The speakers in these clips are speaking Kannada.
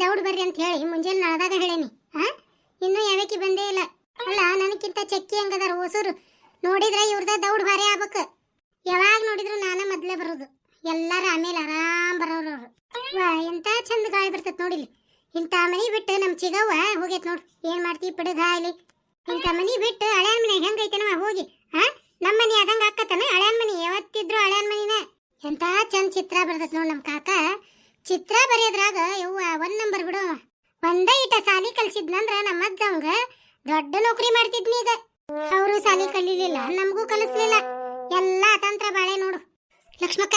ದೌಡ್ ಬರ್ರಿ ಅಂತ ಹೇಳಿ ಮುಂಜಾನೆ ನಳದಾಗ ಹೇಳೇನಿ. ಹಾ ಇನ್ನೂ ಯಾವಕ್ಕೆ ಬಂದೇ ಇಲ್ಲ. ಅಲ್ಲ, ನನಕ್ಕಿಂತ ಚಕ್ಕಿ ಹಂಗದಾರ ಹೊಸೂರು. ನೋಡಿದ್ರೆ ಇವ್ರದ ದೌಡ್ ಭಾರಿ ಆಗ್ಬೇಕು. ಯಾವಾಗ ನೋಡಿದ್ರು ನಾನ ಮೊದ್ಲೇ ಬರೋದು. ಎಲ್ಲರೂ ಆಮೇಲೆ ಆರಾಮ್ ಬರೋರು ಅವ್ರು. ವಾ, ಎಂತ ಚಂದ ಗಾಳಿ ಬರ್ತೈತೆ ನೋಡಿಲಿ ಇಂಥ ಮನಿ ಬಿಟ್ಟು ನಮ್ ಚಿಗವ್ವ ಹೋಗೈತ್ ನೋಡು. ಏನ್ ಮಾಡ್ತೀವಿ ಪಿಡಗ ಇಲ್ಲಿ ಇಂಥ ಮನಿ ಬಿಟ್ಟು ಹಳೆಯನ್ ಮನೆ ಹೆಂಗೈತೆನವ ಹೋಗಿ. ಹಾ ನಮ್ಮ ಮನಿ ಆದಂಗ ಆಕತನ ಹಳೆಯನ್ ಮನೆ. ಯಾವತ್ತಿದ್ರು ಹಳೆಯನ್ ಮನಿನ. ಎಂತ ಚಂದ ಚಿತ್ರ ಬರ್ತೈತೆ ನೋಡ್ ನಮ್ಮ ಕಾಕ. ಚಿತ್ರ ಬರೆಯೋದ್ರಾಗ ಯವ್ವ, ಒಂದ್ ನಂಬರ್ ಬಿಡು ಒಂದ ಇಟ ಸಾಲಿ ಕಲ್ಸಿದ್ನಂದ್ರ ನಮ್ಮ ಅಜ್ಜ ಅವಂಗ ದೊಡ್ಡ ನೌಕರಿ ಮಾಡ್ತಿದ್ನಿ ಈಗ. ಅವರು ಸಾಲಿ ಕಲಿಲಿಲ್ಲ ನಮಗೂ ಕಲಿಸ್ಲಿಲ್ಲ. ಎಲ್ಲಾ ತಂತ್ರ ಬಾಳೆ ನೋಡು. ಲಕ್ಷ್ಮಕ್ಕ,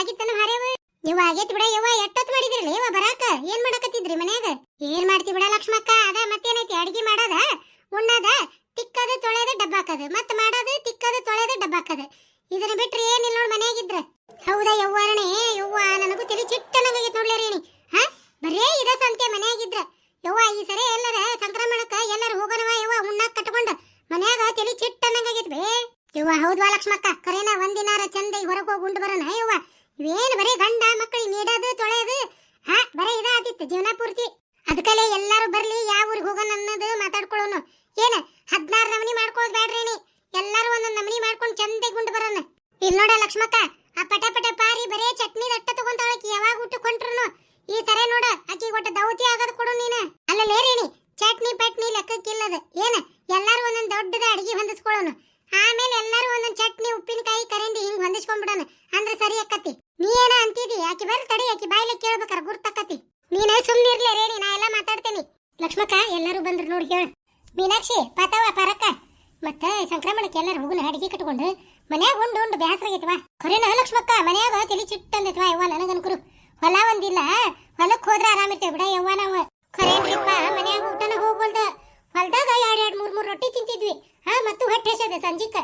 ಆಗಿತ್ತನ ಹರೇವ ನೀವು ಆಗೇತ್ ಬಿಡ ಯವ್ವ ಎಷ್ಟೊತ್ ಮಾಡಿದ್ರಲ್ಲ ಯವ್ವ ಬರಾಕ? ಏನ್ ಮಾಡಕತ್ತಿದ್ರಿ ಮನ್ಯಾಗ? ಏನ್ ಮಾಡ್ತಿ ಬಿಡ ಲಕ್ಷ್ಮಕ್ಕ, ಅದ ಮತ್ತೇನೈತಿ? ಅಡಿಗೆ ಮಾಡದ, ಉಣ್ಣದ, ತಿಕ್ಕದ ತೊಳೆದ ಡಬ್ಬಾಕದ ಮತ್ತ ಮಾಡೋದು, ತಿಕ್ಕದ ತೊಳೆದ ಡಬ್ಬಾಕದ ಇದನ್ನ ಬಿಟ್ರೆ ಏನಿಲ್ಲ ನೋಡ್ ಮನ್ಯಾಗಿದ್ರ? ಹೌದಾ ಯವ್ವಾರಣೆ ಯವ್ವ, ನನಗೂ ತಲೆ ನೋಡ್ಲಿ ರೀ ಹಾ? ಬರೇ ಇದ ಸಂತೆ ಮನ್ಯಾಗಿದ್ರ. ಯವ್ವ, ಈ ಸರಿ ಎಲ್ಲರ ಸಂಕ್ರಮಣಕ್ಕ ಎಲ್ಲರ ಹೋಗೋಣವ? ಯವ್ವ, ಉಣ್ಣಾಕ್ ಕಟ್ಕೊಂಡ. ಮನ್ಯಾಗ ಚಿಟ್ಟ ಚಿಟ್ಟನಾಗೈತ್ ಬೇ. ಯವ್ವ, ಹೌದ್ವಾ ಲಕ್ಷ್ಮಕ್ಕ? ಕರೇನ, ಒಂದಿನಾರ ಚಂದ ಹೊರಗೆ ಹೋಗಿ ಉಂಡು ಬರೋಣ ಯವ್ವ? ಇವೇನ್ ಬರೀ ಗಂಡ ಮಕ್ಕಳಿಗೆ ನೀಡೋದು ತೊಳೆಯೋದು ಹಾ, ಬರೀ ಆತಿತ್ತು ಜೀವನ ಪೂರ್ತಿ. ಅದಕ್ಕಲೆ ಎಲ್ಲಾರು ಬರ್ಲಿ, ಯಾವ ಊರಿಗೆ ಹೋಗೋಣ ಅನ್ನೋದು ಮಾತಾಡ್ಕೊಳ್ಳೋನು. ಏನ ಹದ್ನಾರು ನಮನಿ ಮಾಡ್ಕೊಳ್ಳೋದು ಬೇಡ್ರೇನಿ ಎಲ್ಲಾರು ಒಂದೊಂದು ನಮನಿ ಮಾಡ್ಕೊಂಡು ಚಂದ ಗುಂಡು ಬರೋಣ. ಇಲ್ಲಿ ನೋಡ ಲಕ್ಷ್ಮಕ್ಕ ಆ ಪಟ ಪಟ ಪಾರಿ ಬರೇ ಚಟ್ನಿ ದಟ್ಟ ತಗೊಂತಾಳಕಿ ಯಾವಾಗ ಊಟ ಕೊಂಟ್ರುನು. ಈ ಸರ ನೋಡ, ಆಕಿ ಒಟ್ಟ ದೌತಿ ಆಗದ್ ಕೊಡು ನೀನ. ಅಲ್ಲಲ್ಲೇ ರೇಣಿ, ಚಟ್ನಿ ಪಟ್ನಿ ಲೆಕ್ಕಕ್ಕಿಲ್ಲದ ಏನ? ಎಲ್ಲಾರು ಒಂದೊಂದು ದೊಡ್ಡದ ಅಡಿಗೆ ಹೊಂದಿಸ್ಕೊಳ್ಳೋನು. ಆಮೇಲೆ ಎಲ್ಲಾರು ಒಂದೊಂದು ಚಟ್ನಿ ಉಪ್ಪಿನಕಾಯಿ ಕರಂಡಿ ಹಿಂಗ್ ಹೊಂದಿಸ್ಕೊಂಡ್ಬಿಡೋಣ ಅಂದ್ರೆ ಸರಿ ಅಕ್ಕತಿ. ನೀ ಏನ ಅಂತಿದಿ? ಆಕಿ ಬರ್ ತಡಿ, ಆಕಿ ಬಾಯ್ಲೆ ಕೇಳ್ಬೇಕಾರ ಗುರ್ತಕ್ಕತಿ ನೀನ ಇರ್ಲೇ ರೇಣಿ, ನಾ ಎಲ್ಲ ಮಾತಾಡ್ತೇನಿ. ಲಕ್ಷ್ಮಕ್ಕ, ಎಲ್ಲರೂ ಬಂದ್ರು ನೋಡಿ ಹೇಳ ಮೀನಾಕ್ಷಿ, ಪಾತವ, ಪರಕ್ಕ. ಮತ್ತೆ ಸಂಕ್ರಮಣಕ್ಕೆ ಎಲ್ಲರೂ ಹೋಗಲು ಅಡಿಗೆ ಕಟ್ಕೊಂಡು ಮನ್ಯಾಗ ಉಂಡು ಉಂಡು ಬ್ಯಾಸರಾಗೈತವ ಖರೇನ ಲಕ್ಷ್ಮಕ್ಕ ಮನ್ಯಾಗ ತಲಿ ಚಿಟ್ಟಂದೈತವ ಯವ್ವ ನನಗನ್ಕರು. ಹೊಲ ಒಂದಿಲ್ಲ, ಹೊಲಕ್ ಹೋದ್ರ ಆರಾಮಿರ್ತೇವೆ ಬಿಡ ಯವ್ವ ನಾವು. ಖರೇನ್ರಿಪ್ಪ, ಮನ್ಯಾಗ ಊಟನ ಹೋಗ್ಬೋಲ್ದ ಹೊಲ್ದಾಗ ಎರಡ್ ಎರಡ್ ಮೂರ್ ಮೂರ್ ರೊಟ್ಟಿ ತಿಂತಿದ್ವಿ. ಹಾ, ಮತ್ತು ಹೊಟ್ಟೆ ಹಸದ ಸಂಜಿಕ.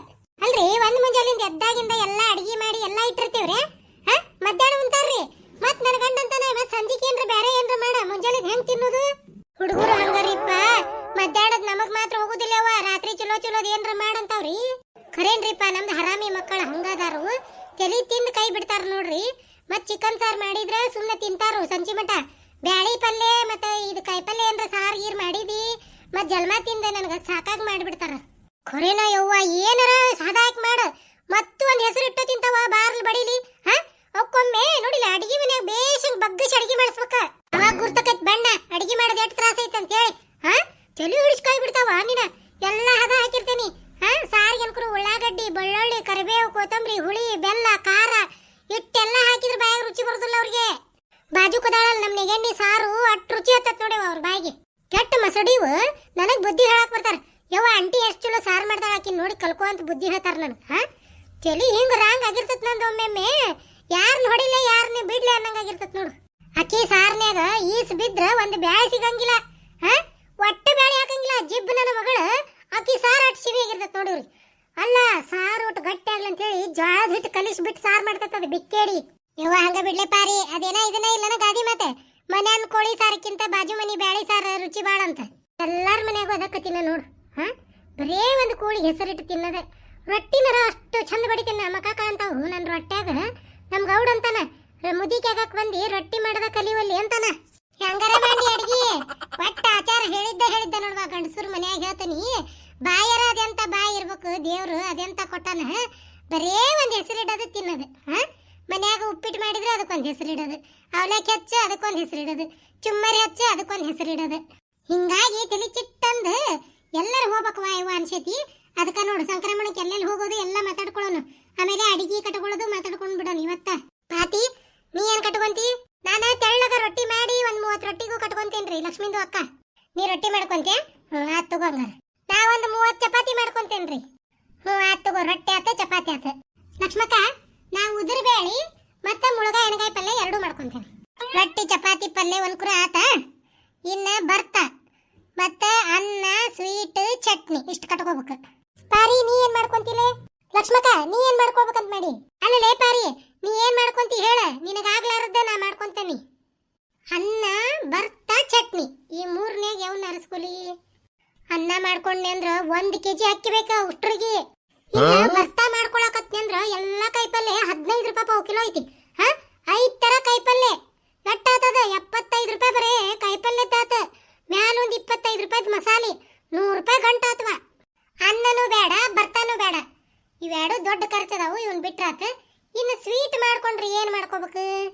ಅಲ್ರಿ, ಒಂದ್ ಮುಂಜಾಲಿಂದ ಎದ್ದಾಗಿಂದ ಎಲ್ಲಾ ಅಡಿಗೆ ಮಾಡಿ ಎಲ್ಲಾ ಇಟ್ಟಿರ್ತೇವ್ರಿ? ಹಾ, ಮಧ್ಯಾಹ್ನ ಉಂತಾರ್ರಿ ಮತ್ ನನ್ ಗಂಡ ಅಂತಾನೆ ಮತ್ ಸಂಜಿಕೆ ಏನ್ರ ಬ್ಯಾರೆ ಏನ್ರ ಮಾಡ. ಮುಂಜಾಲಿದ್ ಹೆಂಗ್ ತಿನ್ನೋದು? ಹುಡುಗರು ಹಂಗಾರಿಪ್ಪ. ಮಧ್ಯಾಹ್ನದ್ ನಮಗ್ ಮಾತ್ರ ಹೋಗುದಿಲ್ಲವ ರಾತ್ರಿ ಚಲೋ ಚಲೋದ್ ಏನ್ರ ಮಾಡಂತಾವ್ರಿ ಖರೇನ್ರಿಪ್ಪ, ನಮ್ದು ಹರಾಮಿ ಮಕ್ಕಳು ಹಂಗಾದಾರು. ತೆಲಿ ತಿಂದು ಕೈ ಬಿಡ್ತಾರ ನೋಡ್ರಿ. ಮತ್ತೆ ಚಿಕನ್ ಸಾರ್ ಮಾಡಿದ್ರೆ ಸುಮ್ಮನೆ ತಿಂತಾರು ಸಂಜೆ ಮಟ ಬ್ಯಾಳಿ ಪಲ್ಯ ಮತ್ತ ಇದು ಕಾಯಿ ಪಲ್ಯ ಏನ್ರ ಸಾರ್ ಗೀರ್ ಮಾಡಿದಿ. ಮತ್ತೆ ಜಲ್ಮಾ ತಿಂದ ನನಗೆ ಸಾಕಾಗ್ ಮಾಡಿಬಿಡ್ತಾರ. ಖರೇನ ಯವ್ವ, ಏನಾರ ಸಾದಾಕ್ ಮಾಡು. ಮತ್ತು ಒಂದು ಹೆಸರು ಇಟ್ಟು ತಿಂತಾವ ಬಾರ್ಲ್ ಬಡಿಲಿ. ಹಾ? ಅವಕ್ಕೊಮ್ಮೆ ನೋಡಿಲ್ಲ, ಅಡಿಗೆ ಮನ್ಯಾಗ ಬೇಷಂಗ್ ಬಗ್ಗಿಸಿ ಅಡಿಗೆ ಮಾಡಿಸ್ಬೇಕ. ಅವಾಗ ಗುರ್ತಕತ್ ಬಣ್ಣ, ಅಡಿಗೆ ಮಾಡೋದು ಎಷ್ಟು ತ್ರಾಸ ಐತೆ ಅಂತ ಹೇಳಿ. ಹಾ? ಚಲಿ ಹಿಡಿಸ್ಕಾಯಿ ಬಿಡ್ತಾವ ನೀನ. ಎಲ್ಲ ಹದ ಹಾಕಿರ್ತೇನಿ ಹಾ ಸಾರಿಗೆ ಅನ್ಕರು ಉಳ್ಳಾಗಡ್ಡಿ ಬೆಳ್ಳುಳ್ಳಿ ಕರಿಬೇವು ಕೊತ್ತಂಬರಿ ಹುಳಿ ಬೆಲ್ಲ ಖಾರ ಇಟ್ಟೆಲ್ಲ ಹಾಕಿದ್ರೆ ಬಾಯಾಗ ರುಚಿ ಬರುದಿಲ್ಲ ಅವ್ರಿಗೆ ಬಾಜು ಕದಾಳಲ್ ನಮ್ ನೆಗೆಣ್ಣಿ ಸಾರು ಅಟ್ ರುಚಿ ಹತ್ತತ್ ನೋಡಿವ ಅವ್ರ ಬಾಯಿಗೆ ಕೆಟ್ಟ ಮಸಡಿವು ನನಗ್ ಬುದ್ಧಿ ಹೇಳಕ್ ಬರ್ತಾರ ಯವ್ವ ಅಂಟಿ ಎಷ್ಟು ಚಲೋ ಸಾರು ಮಾಡ್ತಾಳ ಆಕಿ ನೋಡಿ ಕಲ್ಕೋ ಅಂತ ಬುದ್ಧಿ ಹೇಳ್ತಾರ ನನಗ್ ಹಾ ತಲಿ ಹಿಂಗ್ ರಾಂಗ್ ಆಗಿರ್ತತ್ ನಂದು ಒಮ್ಮೆಮ್ಮೆ ಯಾರನ್ನ ಹೊಡಿಲೆ ಯಾರನ್ನ ಬಿಡ್ಲೆ ಅನ್ನಂಗ್ ಆಗಿರ್ತತ್ ನೋಡು ಆಕಿ ಸಾರ್ನ್ಯಾಗ ಈಸ್ ಬಿದ್ರ ಒಂದ್ ಬ್ಯಾಳೆ ಸಿಗಂಗಿಲ್ಲ ಹಾ ಒಟ್ಟ ಬ್ಯಾಳೆ ಹಾಕಂಗಿಲ್ಲ ಜಿಬ್ ನನ್ನ ಮಗಳ ಆಕಿ ಸಾರ್ ಅಟ್ ಸಿವಿ ಆಗಿರ್ತತ್ ನೋಡ್ರಿ ಅಲ್ಲ ಸಾರು ಒಟ್ಟು ಗಟ್ಟಿ ಆಗ್ಲಿ ಅಂತ ಹೇಳಿ ಜೋಳದ ಹಿಟ್ಟು ಕಲಿಸ್ಬಿಟ್ಟು ಸಾರ್ ಮಾಡ್ತೈತ ಅದು ಬಿಕ್ಕೇಡಿ ಯವ್ವ, ಹಂಗ ಬಿಡ್ಲೆ ಪಾರಿ. ಅದೇನ ಇದನ್ನ ಇಲ್ಲನ ಗಾದಿ ಮತ್ತೆ ಮನ್ಯಾನ್ ಕೋಳಿ ಸಾರಕ್ಕಿಂತ ಬಾಜು ಮನಿ ಬ್ಯಾಳಿ ಸಾರ ರುಚಿ ಬಾಳ ಅಂತ. ಎಲ್ಲಾರ ಮನ್ಯಾಗ ಅದಕ್ಕತ್ತಿನ ನೋಡು. ಹಾ? ಬರೇ ಒಂದು ಕೋಳಿ ಹೆಸರಿಟ್ಟು ತಿನ್ನದ. ರೊಟ್ಟಿನರ ಅಷ್ಟು ಚಂದ ಬಡಿತೀನಿ ನಮ್ಮ ಕಾಕ ಅಂತಾವು ನನ್ನ ರೊಟ್ಟ್ಯಾಗ ನಮ್ ಗೌಡ ಅಂತಾನ ಮುದಿ ಮುದಿಕೆ ಆಗಕ್ ಬಂದಿ, ರೊಟ್ಟಿ ಮಾಡದ ಕಲಿವಲ್ಲಿ ಅಂತಾನ. ಹೆಂಗಾರ ಮಾಡಿ ಅಡ್ಗಿ. ಒಟ್ಟ ಆಚಾರ ಹೇಳಿದ್ದ ಹೇಳಿದ್ದ ನೋಡ್ವಾ ಗಂಡಸರು ಮನ್ಯಾಗ ಹೇಳ್ತಾನಿ. ಬಾಯರ ಅದೆಂತ ಬಾಯಿ ಇರ್ಬೇಕು ದೇವ್ರು, ಅದೆಂತ ಕೊಟ್ಟಾನ? ಬರೇ ಒಂದು ಹೆಸರಿಡೋದು ತಿನ್ನೋದು. ಹಾ? ಮನ್ಯಾಗ ಉಪ್ಪಿಟ್ಟು ಮಾಡಿದ್ರೆ ಅದಕ್ಕೊಂದು ಹೆಸರಿಡೋದು. ಅವಲಕ್ಕಿ ಹಚ್ಚ, ಅದಕ್ಕೊಂದು ಹೆಸರಿಡೋದು. ಚುಮ್ಮರಿ ಹಚ್ಚ, ಅದಕ್ಕೊಂದು ಹೆಸರಿಡೋದು. ಹಿಂಗಾಗಿ ತಲೆ ಚಿಟ್ಟಂದು ಎಲ್ಲರೂ ಹೋಗ್ಬೇಕು ವಾಯುವ ಅನ್ಸೈತಿ. ಅದಕ್ಕೆ ನೋಡು, ಸಂಕ್ರಮಣಕ್ಕೆ ಎಲ್ಲೆಲ್ಲಿ ಹೋಗೋದು, ಎಲ್ಲ ಮಾತಾಡ್ಕೊಳ್ಳೋನು. ಆಮೇಲೆ ಅಡಿಗೆ ಕಟ್ಕೊಳ್ಳೋದು, ಮಾತಾಡ್ಕೊಂಡು ಬಿಡೋನು ಇವತ್ತ. ಪಾತಿ, ನೀ ಏನು ಕಟ್ಕೊಂತಿ? ನಾನು ತೆಳ್ಳಗ ರೊಟ್ಟಿ ಮಾಡಿ ಒಂದ್ ಮೂವತ್ತು ರೊಟ್ಟಿಗೂ ಕಟ್ಕೊಂತೇನ್ರಿ, ಲಕ್ಷ್ಮೀದು ಅಕ್ಕ. ನೀ ರೊಟ್ಟಿ ಮಾಡ್ಕೊಂತೆ ಹ್ಞೂ, ಆತ್ ತಗೋ ನಾ ಒಂದು ಮೂವತ್ತು ಚಪಾತಿ ಮಾಡ್ಕೊಂತೇನ್ರಿ. ಹ್ಞೂ, ಆತ್ ತಗೋ, ರೊಟ್ಟಿ ಆತ, ಚಪಾತಿ ಆತ. ಲಕ್ಷ್ಮಕ್ಕ ನಾ ಉದುರು ಬೇಳಿ ಮತ್ತೆ ಮುಳಗ ಎಣಗಾಯಿ ಪಲ್ಯ ಎರಡೂ ಮಾಡ್ಕೊಂತೇನೆ. ರೊಟ್ಟಿ, ಚಪಾತಿ, ಪಲ್ಯ, ಒಂದ್ ಕುರ ಆತ. ಇನ್ನ ಬರ್ತ. ಮತ್ತೆ ಅನ್ನ ಸ್ವೀಟ್ ಚಟ್ನಿ, ಇಷ್ಟು ಕಟ್ಕೋಬೇಕು. ಪಾರಿ, ನೀ ಏನ್ ಮಾಡ್ಕೊಂತಿಲೆ? ಲಕ್ಷ್ಮಕ್ಕ, ನೀ ಏನ್ ಮಾಡ್ಕೋಬೇಕಂತ ಮಾಡಿ? ಅಲ್ಲಲೇ ಪಾರಿ, ನೀ ಏನ್ ಮಾಡ್ಕೊಂತಿ ಹೇಳ? ನಿನಗಾಗ್ಲಾರದ್ದ ನಾ ಮಾಡ್ಕೊಂತೇನಿ. ಅನ್ನ, ಬರ್ತ, ಚಟ್ನಿ. ಈ ಮೂರನೇ ಯಾವನ್ನ ಅರಸ್ಕೊಲಿ? ಅನ್ನ ಮಾಡ್ಕೊಂಡೆ ಅಂದ್ರ ಒಂದ್ ಕೆಜಿ ಅಕ್ಕಿ ಬೇಕಾ ಉಷ್ಟ್ರಿಗೆ? ಭರ್ತಾ ಅಂದ್ರೆ ಎಲ್ಲಾ ಕಾಯಿಪಲ್ಲೆ ಹದಿನೈದು ರೂಪಾಯಿ ಪಾವು ಕಿಲೋ ಐತಿ. ಹಾ? ಐದ್ ತರ ಕಾಯಿಪಲ್ಲೆ. ನಟ್ಟ ಆತದ ಎಪ್ಪತ್ತೈದು ರೂಪಾಯಿ ಬರೇ ಕೈಪಲ್ಲೆ ತಾತ ಮ್ಯಾಲ ಒಂದ್ ಇಪ್ಪತ್ತೈದು ರೂಪಾಯಿ ಮಸಾಲೆ. ನೂರು ರೂಪಾಯಿ ಗಂಟ ಆತ್ವ. ಅನ್ನನೂ ಬೇಡ, ಭರ್ತಾನೂ ಬೇಡ. ಇವೆರಡು ದೊಡ್ಡ ಖರ್ಚದಾವು ಇವನ್ ಬಿಟ್ರಾತ. ಇನ್ನು ಸ್ವೀಟ್ ಮಾಡ್ಕೊಂಡ್ರೆ ಏನ್ ಮಾಡ್ಕೋಬೇಕು?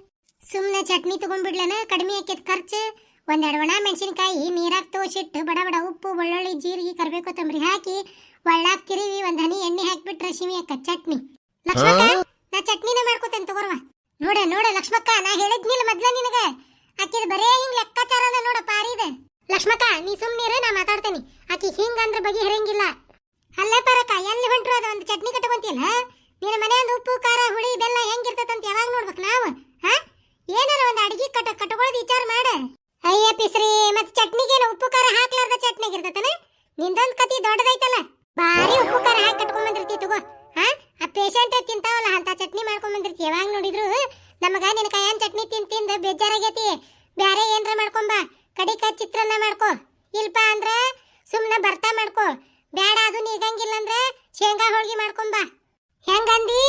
ಸುಮ್ಮನೆ ಚಟ್ನಿ ತಗೊಂಡ್ಬಿಡ್ಲೇನ ಕಡಿಮೆ ಹಾಕಿದ ಖರ್ಚು. ಒಂದೆರಡು ಒಣ ಮೆಣಸಿನಕಾಯಿ ನೀರಾಗ ತೋಸಿಟ್ಟು ಬಡ ಬಡ ಉಪ್ಪು ಬೆಳ್ಳುಳ್ಳಿ ಜೀರಿಗೆ, ಕರಿಬೇವು, ಕೊತ್ತಂಬರಿ ಹಾಕಿ ಒಳ್ಳಾಗ ತಿರುವಿ ಒಂದ್ ಹನಿ ಎಣ್ಣೆ ಹಾಕ್ಬಿಟ್ರೆ ಶಿವಿ ಅಕ್ಕ ಚಟ್ನಿ. ಲಕ್ಷ್ಮಕ್ಕ ನಾ ಚಟ್ನಿನ ಮಾಡ್ಕೋತೇನೆ ತಗೋರ್ವ. ನೋಡ ನೋಡ ಲಕ್ಷ್ಮಕ್ಕ ನಾ ಹೇಳಿದ್ನಿಲ್ಲ ಮೊದ್ಲ ನಿನಗ. ಆಕಿದ ಬರೇ ಹಿಂಗ್ ಲೆಕ್ಕಾಚಾರನ ನೋಡ ಇದೆ. ಲಕ್ಷ್ಮಕ್ಕ ನೀ ಸುಮ್ನಿರ ನಾ ಮಾತಾಡ್ತೇನಿ. ಆಕಿ ಹಿಂಗ ಅಂದ್ರ ಬಗೆ ಹರಂಗಿಲ್ಲ ಅಲ್ಲೇ ಪರಕ ಎಲ್ಲಿ ಹೊಂಟ್ರು ಅದ ಒಂದು ಚಟ್ನಿ ಕಟ್ಕೊಂತಿಲ್ಲ ನಿನ್ನ ಮನೆಯೊಂದು ಉಪ್ಪು ಖಾರ ಹುಳಿ ಬೆಲ್ಲ ಅಂತ ಯಾವಾಗ ನೋಡ್ಬೇಕು ನಾವು ಹಾ? ಏನಾರ ಒಂದು ಅಡಿಗೆ ಕಟ ಕಟ್ಕೊಳ್ಳೋದು ವಿಚಾರ ಮಾಡ. ಅಯ್ಯ ಪಿಸ್ರಿ ಮತ್ ಚಟ್ನಿಗೇನು ಉಪ್ಪು ಖಾರ ಹಾಕ್ಲಾರ್ದ ಚಟ್ನಿಗೆ ಇರ್ತತನ? ನಿಂದೊಂದ್ ಕತಿ ದೊಡ್ಡದೈತಲ್ಲ. ಬಾರಿ ಉಪ್ಪು ಖಾರ ಹಾಕಿ ಕಟ್ಕೊಂಡ್ ತಗೋ. ಹಾ ಆ ಪೇಷಂಟ್ ತಿಂತಾವಲ್ಲ, ಅಂತ ಚಟ್ನಿ ಮಾಡ್ಕೊಂಡ್ ಬಂದಿರ್ತಿ ಯಾವಾಗ ನೋಡಿದ್ರು, ನಮಗ ನಿನ್ನ ಕೈಯನ್ ಚಟ್ನಿ ತಿಂದ್ ತಿಂದ್ ಬೇಜಾರಾಗೈತಿ ಬ್ಯಾರೆ ಏನ್ರ ಮಾಡ್ಕೊಂಬ ಕಡಿಕ ಚಿತ್ರಾನ್ನ ಮಾಡ್ಕೋ. ಇಲ್ಪ ಅಂದ್ರೆ ಸುಮ್ನ ಬರ್ತಾ ಮಾಡ್ಕೋ. ಬೇಡ ಅದು ನೀಗಂಗಿಲ್ಲ ಅಂದ್ರೆ ಶೇಂಗಾ ಹೋಳ್ಗಿ ಮಾಡ್ಕೊಂಬ ಹೆಂಗಂದಿ?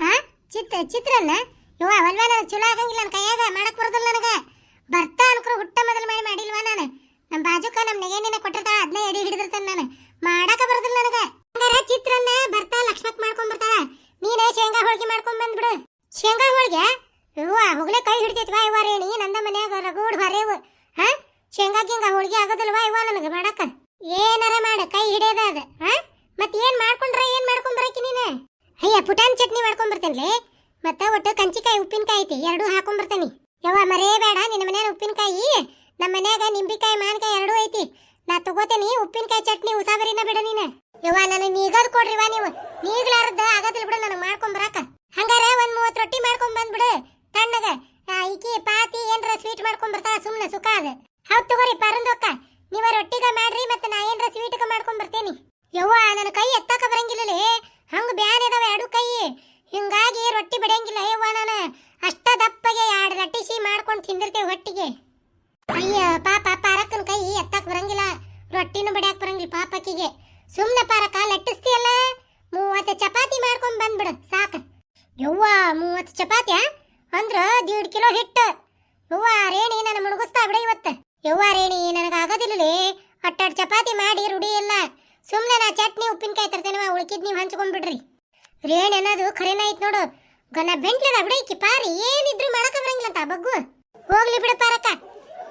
ಹಾ ಚಿತ್ರ ಚಿತ್ರಾನ್ನ? ಇವ ಅವಲ್ವಾ ನನಗೆ ಚಲೋ ಆಗಂಗಿಲ್ಲ ನನ್ನ ಕೈಯಾಗ, ಮಾಡಕ್ ಬರೋದಿಲ್ಲ ನನಗೆ. ಬರ್ತಾ ಅನ್ಕರು ಹುಟ್ಟ ಮೊದಲು ಮಾಡಿ ಮಾಡಿಲ್ವಾ ನಾನು? ನಮ್ಮ ಬಾಜುಕ ನಮ್ಮ ನೆಗೆನಿನ ಕೊಟ್ಟಿರ್ತಾಳ ಅದನ್ನ ಎಡಿ ಹಿಡಿದಿರ್ತಾನೆ ನಾನು. ಮಾಡಾಕ ಬರೋದಿಲ್ಲ ನನಗೆ. ಹಂಗಾರ ಚಿತ್ರನ್ನ ಬರ್ತಾ ಲಕ್ಷ್ಮಕ್ ಮಾಡ್ಕೊಂಡ್ ಬರ್ತಾಳ ನೀನೇ ಶೇಂಗಾ ಹೋಳ್ಗಿ ಮಾಡ್ಕೊಂಡ್ ಬಂದ್ಬಿಡು. ಶೇಂಗಾ ಹೋಳಿಗೆ? ಇವ್ವ ಹೋಗ್ಲೇ ಕೈ ಹಿಡಿತೈತಿ ಇವ ರೇಣಿ. ನಂದ ಮನ್ಯಾಗ ರಗೂಡ್ ಬರೇವು ಹಾ? ಶೇಂಗಾ ಗಿಂಗ ಹೋಳ್ಗೆ ಆಗೋದಿಲ್ವಾ ಇವ ನನಗೆ ಮಾಡಕ? ಏನಾರ ಮಾಡ, ಕೈ ಹಿಡಿಯದ ಅದ. ಹಾ? ಮತ್ತೆ ಏನ್ ಮಾಡ್ಕೊಂಡ್ರ, ಏನ್ ಮಾಡ್ಕೊಂಡ್ ಬರಕಿ ನೀನು? ಅಯ್ಯ ಪುಟಾನ್ ಚಟ್ನಿ ಮಾಡ್ಕೊಂಡ್ ಬರ್ತೇನ್ಲೆ ಮತ್ತ ಒಟ್ಟು ಕಂಚಿಕಾಯಿ, ಉಪ್ಪಿನಕಾಯಿ ಐತಿ, ಎರಡೂ ಹಾಕೊಂಡ್ ಬರ್ತೇನಿ ಯವ್ವ, ಮರೇ ಬೇಡ, ನಿನ್ನ ಮನ್ಯಾಗ ಉಪ್ಪಿನಕಾಯಿ, ನಮ್ಮ ಮನ್ಯಾಗ ನಿಂಬಿಕಾಯಿ ಮಾನ್ಕಾಯಿ ಎರಡೂ ಐತಿ. ನಾ ತಗೋತೇನಿ, ಉಪ್ಪಿನಕಾಯಿ ಚಟ್ನಿ, ಉಸಾಬರಿನ ಬಿಡ ನೀನ. ಯವ್ವ, ನನಗೆ ನೀಗದ್ ಕೊಡ್ರಿವ ನೀವು. ನೀಗ್ಲಾರ್ದ ಆಗದಿಲ್ಲ ಬಿಡ, ನನಗೆ ಮಾಡ್ಕೊಂಡ್ ಬರಾಕ. ಹಂಗಾರ ಒಂದ್ ಮೂವತ್ತು ರೊಟ್ಟಿ ಮಾಡ್ಕೊಂಡ್ ಬಂದ್ಬಿಡು. ತಣ್ಣಗ. ಈಕಿ ಪಾತಿ ಏನ್ರ ಸ್ವೀಟ್ ಮಾಡ್ಕೊಂಡ್ ಬರ್ತಾ ಸುಮ್ಮನೆ ಸುಖ ಅದ ಹೌದ್ ತಗೋರಿ, ಪರಂದೊಕ್ಕ. ನೀವ ರೊಟ್ಟಿಗ ಮಾಡ್ರಿ ಮತ್ತೆ ನಾ ಏನ್ರ ಸ್ವೀಟ್ಗ ಮಾಡ್ಕೊಂಡ್ ಬರ್ತೇನಿ. ಯವ್ವ ನನ್ನ ಕೈ ಎತ್ತಾಕ ಬರಂಗಿಲ್ಲಲೇ. ಹಂಗ ಬ್ಯಾನ್ ಇದಾವ ಎರಡು ಕೈ. ಹಿಂಗಾಗಿ ರೊಟ್ಟಿ ಬಿಡಂಗಿಲ್ಲ, ಯವ್ವ, ನಾನು. ಅಷ್ಟ ದಪ್ಪಗೆ ಎರಡು ಲಟ್ಟಿಸಿ ಮಾಡ್ಕೊಂಡು ತಿಂದಿರ್ತೇವೆ ಹೊಟ್ಟಿಗೆ. ಅಯ್ಯ, ಪಾಪ ಪಾರಕ್ಕನ ಕೈ ಎತ್ತಾಕ್ ಬರಂಗಿಲ್ಲ. ರೊಟ್ಟಿನೂ ಬಡಿಯಾಕ್ ಬರಂಗಿಲ್ಲ ಪಾಪಕ್ಕಿಗೆ ಸುಮ್ನೆ ಪಾರಕ ಲಟ್ಟಿಸ್ತೀಯಲ್ಲ? ಮೂವತ್ತು ಚಪಾತಿ ಮಾಡ್ಕೊಂಡ್ ಬಂದ್ಬಿಡು, ಸಾಕು. ಯವ್ವ, ಮೂವತ್ತು ಚಪಾತಿಯ? ಅಂದ್ರ ದೀಡ್ ಕಿಲೋ ಹಿಟ್ಟು. ಯವ್ವ, ರೇಣಿ ನನ್ನ ಮುಣಗಿಸ್ತಾ ಬಿಡ ಇವತ್ತು. ಯವ್ವ, ರೇಣಿ ನನಗೆ ಅಟ್ಟಡ್ ಚಪಾತಿ ಮಾಡಿ ರೂಢಿ ಇಲ್ಲ. ಸುಮ್ಮನೆ ನಾ ಚಟ್ನಿ, ಉಪ್ಪಿನಕಾಯಿ ತರ್ತೇನೆ ಉಳ್ಕಿದ್ ನೀವು ಹಂಚ್ಕೊಂಡ್ಬಿಡ್ರಿ ರೇಣಿ ಅನ್ನೋದು ಖರೇನ ಐತ್ ನೋಡು. ಗನ ಬೆಂಟ್ಲದ ಬಿಡೈಕಿ ಪಾರಿ, ಏನಿದ್ರು ಮಾಡಕ ಬರಂಗಿಲ್ಲ ಅಂತ ಬಗ್ಗು. ಹೋಗ್ಲಿ ಬಿಡು ಪಾರಕ್ಕ.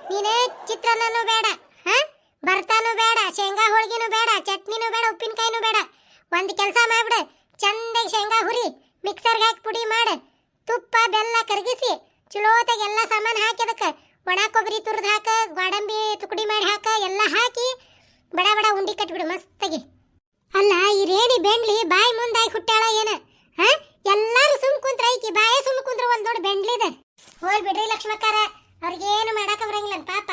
ನೀನೇ ಚಿತ್ರಾನ್ನನೂ ಬೇಡ, ಹಾ? ಬರ್ತಾನು ಬೇಡ, ಶೇಂಗಾ ಹೋಳ್ಗಿನೂ ಬೇಡ, ಚಟ್ನಿನೂ ಬೇಡ, ಉಪ್ಪಿನಕಾಯಿನೂ ಬೇಡ. ಒಂದು ಕೆಲಸ ಮಾಡ್ಬಿಡು, ಚಂದಾಗಿ ಶೇಂಗಾ ಹುರಿ ಮಿಕ್ಸರ್ಗೆ ಹಾಕಿ ಪುಡಿ ಮಾಡು. ತುಪ್ಪ, ಬೆಲ್ಲ ಕರಗಿಸಿ, ಚಲೋತಾಗ ಎಲ್ಲ ಸಾಮಾನು ಹಾಕಿ ಅದಕ್ಕೆ ಒಣ ಕೊಬ್ಬರಿ ತುರಿದು ಹಾಕ, ಗೋಡಂಬಿ ತುಕಡಿ ಮಾಡಿ ಹಾಕ, ಎಲ್ಲ ಹಾಕಿ ಬಡ ಬಡ ಉಂಡಿ ಕಟ್ಬಿಡು ಮಸ್ತಾಗಿ. ಅಲ್ಲ, ಈ ರೇಡಿ ಬೆಂಡ್ಲಿ ಬಾಯಿ ಮುಂದಾಗಿ ಹುಟ್ಟಾಳ ಏನ? ಹಾ? ಎಲ್ಲರೂ ಸುಮ್ ಕುಂತ್ರ ಐಕಿ ಬಾಯೇ ಸುಮ್ ಕುಂದ್ರ ಒಂದು ದೊಡ್ಡ ಬೆಂಡ್ಲಿದೆ. ಹೋಲ್ ಬಿಡ್ರಿ ಲಕ್ಷ್ಮಕ್ಕಾರ. ಅವ್ರಿಗೇನು ಮಾಡಾಕ ಬರಂಗಿಲ್ಲ ಪಾಪ.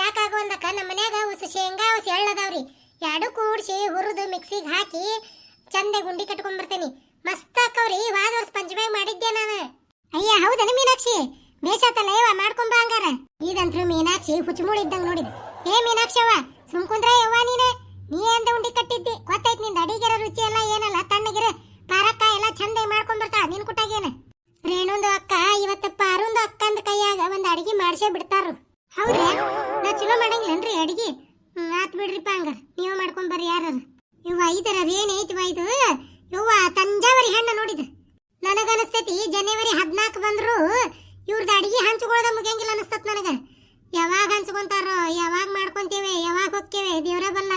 ಯಾಕಾಗ ಒಂದಕ್ಕ ನಮ್ಮ ಮನ್ಯಾಗ ಉಸ್ ಶೇಂಗಾ, ಉಸ್ ಎಳ್ಳದಾವ್ರಿ. ಎರಡು ಕೂಡ್ಸಿ ಹುರಿದು ಮಿಕ್ಸಿಗೆ ಹಾಕಿ ಚಂದ ಗುಂಡಿ ಕಟ್ಕೊಂಡ್ ಬರ್ತೇನಿ. ಮಸ್ತ್ ಅಕ್ಕವ್ರಿ ವಾದ ವರ್ಷ ಪಂಚಮಿ ಮಾಡಿದ್ದೆ ನಾನು. ಅಯ್ಯ, ಹೌದನ ಮೀನಾಕ್ಷಿ? ಬೇಸಾತಲ್ಲ ಯವ್ವ ಮಾಡ್ಕೊಂಬ ಹಂಗಾರ. ಇದಂತ್ರು ಮೀನಾಕ್ಷಿ ಹುಚ್ಚುಮೂಳಿ ಇದ್ದಂಗೆ ನೋಡಿದ. ಏ ಮೀನಾಕ್ಷಿ ಅವ್ವ, ಸುಮ್ಕುಂದ್ರ ಯವ್ವ ನೀನೆ? ನೀ ಅಂತ ಉಂಡಿ ಕಟ್ಟಿದ್ದಿ? ಗೊತ್ತೈತ್ನಿಂದ ಅಡಿಗೆರ ರುಚಿ ಎಲ್ಲ ಏನಲ್ಲ? ತಣ್ಣಗಿರ ಪಾರಕ್ಕ ಎಲ್ಲ ಚಂದ ಮಾಡ್ಕೊಂಡ್ಬರ್ತಾಳ ನಿನ್ ಕುಟ್ಟಾಗೇನ ರೇಣುಂದು ಅಕ್ಕ, ಇವತ್ತು ಪಾರುಂದು ಅಕ್ಕಂದ ಕೈಯಾಗ ಒಂದು ಅಡಿಗೆ ಮಾಡ್ಸೇ ಬಿಡ್ತಾರು ಹೌದ್ರಾ ನಾ ಚಲೋ ಮಾಡಂಗಿಲ್ಲನ್ರಿ ಅಡಿಗೆ? ಆತ್ ಬಿಡ್ರಿಪ್ಪ ಹಂಗ. ನೀವು ಮಾಡ್ಕೊಂಡ್ ಬರ್ರಿ ಯಾರು ಇವ ಇದರ ರೇಣ್ ಐತಿ ಇದು ಯವ್ವ ತಂಜಾವರಿ ಹೆಣ್ಣು ನೋಡಿದ ನನಗನಸ್ತೈತಿ ಜನವರಿ ಹದಿನಾಲ್ಕು ಬಂದ್ರು ಇವ್ರದ್ದು ಅಡಿಗೆ ಹಂಚ್ಕೊಳ್ಳೋದ ಮುಗಿಯಂಗಿಲ್ಲ ಅನಸ್ತತ್ ನನಗ ಯಾವಾಗ ಹಂಚ್ಕೊಂತಾರೋ ಯಾವಾಗ ಮಾಡ್ಕೊಂತೇವೆ ಯಾವಾಗ ಹೋಗ್ತೇವೆ ದೇವ್ರ ಬಲ್ಲ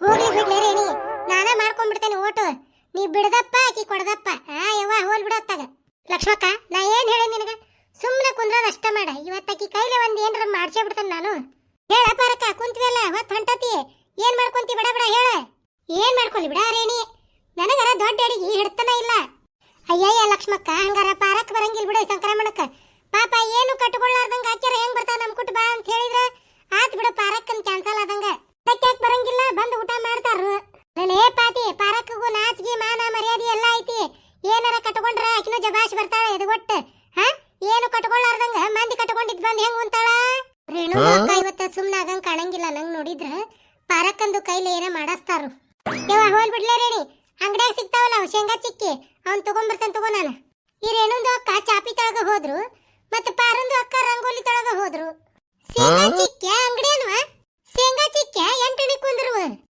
ಹೋಗ್ಲಿ ಬಿಡ್ಲಿ ರೇಣಿ ನಾನ ಮಾಡ್ಕೊಂಡ್ಬಿಡ್ತೇನೆ ಓಟು ನೀ ಬಿಡದಪ್ಪ ಆಕಿ ಕೊಡದಪ್ಪ ಆ ಯವ್ವ ಹೋಲ್ ಬಿಡತ್ತಾಗ ಲಕ್ಷ್ಮಕ್ಕ ನಾ ಏನ್ ಹೇಳಿ ನಿನಗ ಸುಮ್ಮನೆ ಕುಂದ್ರದ ಅಷ್ಟ ಮಾಡ ಇವತ್ತಾಕಿ ಕೈಲಿ ಒಂದ್ ಏನ್ರ ಮಾಡ್ಸೇ ಬಿಡ್ತೇನೆ ನಾನು ಹೇಳ ಪಾರಕ್ಕ ಕುಂತ್ವಿಯಲ್ಲ ಹೊತ್ತು ಹೊಂಟತಿ ಏನ್ ಮಾಡ್ಕೊಂತಿ ಬಿಡ ಬಿಡ ಹೇಳ ಏನ್ ಮಾಡ್ಕೊಳ್ಳಿ ಬಿಡ ರೇಣಿ ನನಗರ ದೊಡ್ಡ ಅಡಿಗೆ ಹಿಡ್ತನ ಇಲ್ಲ ಅಯ್ಯಯ್ಯ ಲಕ್ಷ್ಮಕ್ಕ ಹಂಗಾರ ಪಾರಕ್ ಬರಂಗಿಲ್ ಬಿಡು ಸಂಕ್ರಮಣಕ್ಕ ಪಾಪ ಏನು ಕಟ್ಕೊಳ್ಳಾರ್ದಂಗ ಹಾಕ್ಯಾರ ಹೆಂಗ್ ಬರ್ತಾವ ನಮ್ ಕುಟ್ ಬಾ ಅಂತ ಹೇಳಿದ್ರ ಆತ್ ಬಿಡು ಪಾರಕ್ಕನ್ ಕ್ಯಾನ್ಸಲ್ ಆದಂಗ ಯಾಕೆ ಬರಂಗಿಲ್ಲ ಬಂದು ಊಟ ಮಾಡ್ತಾರು ಲೇ ಪಾತಿ ಪಾರಕ್ಕಗೂ ನಾಚಿಗೆ ಮಾನ ಮರ್ಯಾದೆ ಎಲ್ಲ ಐತಿ ಏನಾರ ಕಟ್ಕೊಂಡ್ರ ಆಕಿನೂ ಜಬಾಶ್ ಬರ್ತಾಳ ಎದಗೊಟ್ಟು ಹಾ ಏನು ಕಟ್ಕೊಳ್ಳಾರ್ದಂಗ ಮಂದಿ ಕಟ್ಕೊಂಡಿದ್ ಬಂದ್ ಹೆಂಗ್ ಉಂತಾಳ ರೇಣು ಅಕ್ಕ ಇವತ್ತ ಸುಮ್ನ ಆಗಂಗ್ ಕಾಣಂಗಿಲ್ಲ ನಂಗ್ ನೋಡಿದ್ರ ಪಾರಕ್ಕಂದು ಕೈಲಿ ಏನ ಮಾಡಸ್ತಾರು ಯವ್ವ ಹೋಲ್ ಬಿಡ್ಲೇ ರೇಣಿ ಅಂಗಡ್ಯಾಗ ಸಿಗ್ತಾವಲ್ಲ ಅವ್ ಶೇಂಗಾ ಚಿಕ್ಕಿ ಅವ್ನ್ ತಗೊಂಡ್ಬರ್ತೇನೆ ತಗೋ ನಾನು ಈ ರೇಣುಂದು ಅಕ್ಕ ಚಾಪಿ ತಳಗ ಹೋದ್ರು ಮತ್ತೆ ಪಾರಂದು ಅಕ್ಕ ರಂಗೋಲಿ ತಳಗ ಹೋದ್ರು ಶೇಂಗಾ ಚಿಕ್ಕೆ ಅಂಗಡಿ ಅಲ್ವಾ ಶೇಂಗಾ ಚಿಕ್ಕೆ ಎಂಟಣಿ ಕುಂದ್ರು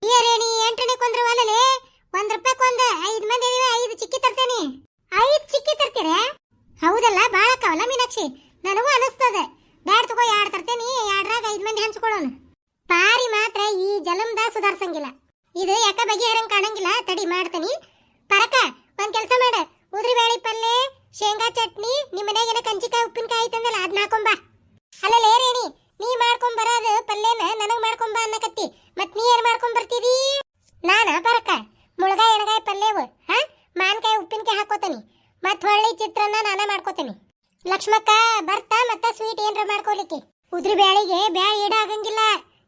ಈ ರೇಣಿ ಎಂಟಣಿ ಕುಂದ್ರು ಅಲ್ಲಲೇ ಒಂದ್ ರೂಪಾಯಿ ಒಂದ್ ಐದ್ ಮಂದಿ ಇದೀವಿ ಐದು ಚಿಕ್ಕಿ ಮಾಡ್ಕೋತೀನಿ ಮತ್ ಹೊಳ್ಳಿ ಚಿತ್ರಾನ್ನ ನಾನೇ ಮಾಡ್ಕೋತೀನಿ ಲಕ್ಷ್ಮಕ್ಕ ಬರ್ತಾ ಮತ್ತ ಸ್ವೀಟ್ ಏನ್ರ ಮಾಡ್ಕೊಲಿಕ್ಕೆ ಉದ್ರಿ ಬ್ಯಾಳಿಗೆ ಬ್ಯಾಳಿ ಇಡ ಆಗಂಗಿಲ್ಲ